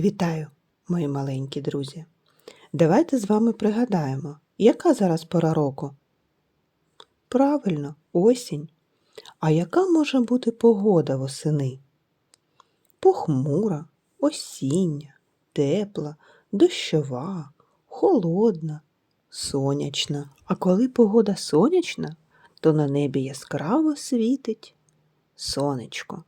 Вітаю, мої маленькі друзі. Давайте з вами пригадаємо, яка зараз пора року? Правильно, осінь. А яка може бути погода восени? Похмура, осіння, тепла, дощова, холодна, сонячна. А коли погода сонячна, то на небі яскраво світить сонечко.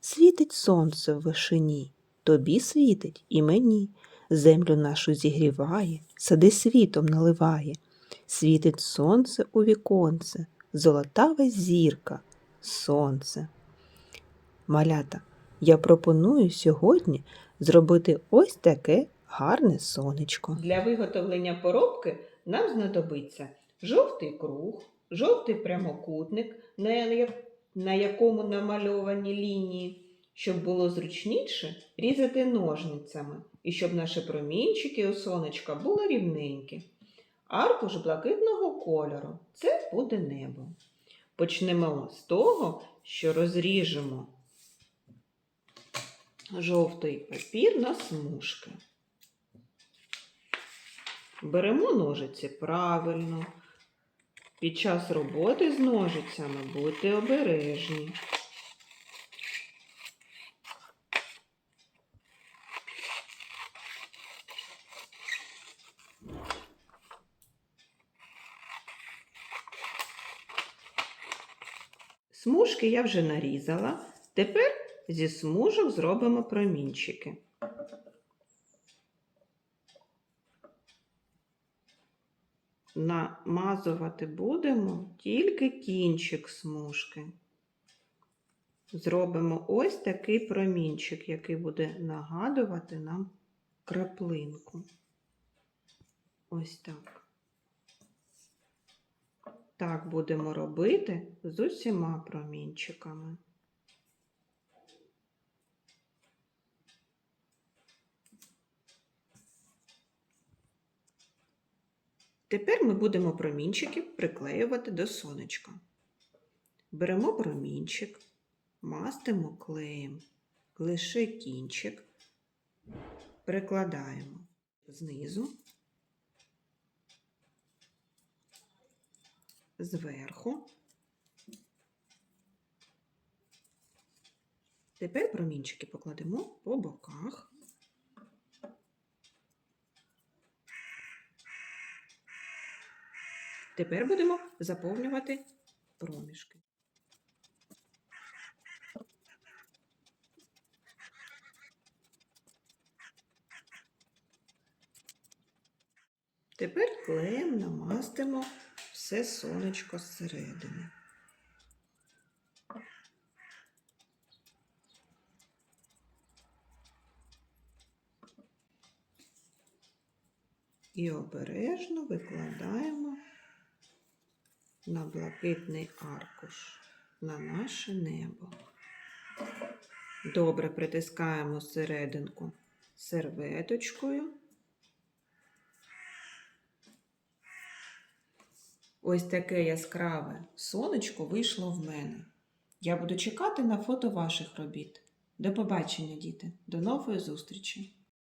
Світить сонце в вишині, тобі світить і мені. Землю нашу зігріває, сади світом наливає. Світить сонце у віконце, золотава зірка, сонце. Малята, я пропоную сьогодні зробити ось таке гарне сонечко. Для виготовлення поробки нам знадобиться жовтий круг, жовтий прямокутник, на, якому намальовані лінії, щоб було зручніше різати ножницями і щоб наші промінчики у сонечка були рівненькі. Аркуш блакитного кольору це буде небо. Почнемо з того, що розріжемо жовтий папір на смужки. Беремо ножиці правильно. Під час роботи з ножицями будьте обережні. Смужки я вже нарізала. Тепер зі смужок зробимо промінчики. намазувати будемо тільки кінчик смужки. Зробимо ось такий промінчик, який буде нагадувати нам краплинку. Ось так. Так будемо робити з усіма промінчиками. Тепер ми будемо промінчики приклеювати до сонечка. Беремо промінчик, мастимо клеєм лише кінчик, прикладаємо знизу, зверху. Тепер промінчики покладемо по боках. Тепер будемо заповнювати проміжки. Тепер клеєм намастимо все сонечко зсередини. І обережно викладаємо на блакитний аркуш на наше небо. Добре притискаємо серединку серветочкою. Ось таке яскраве сонечко вийшло в мене. Я буду чекати на фото ваших робіт. До побачення, діти. До нової зустрічі!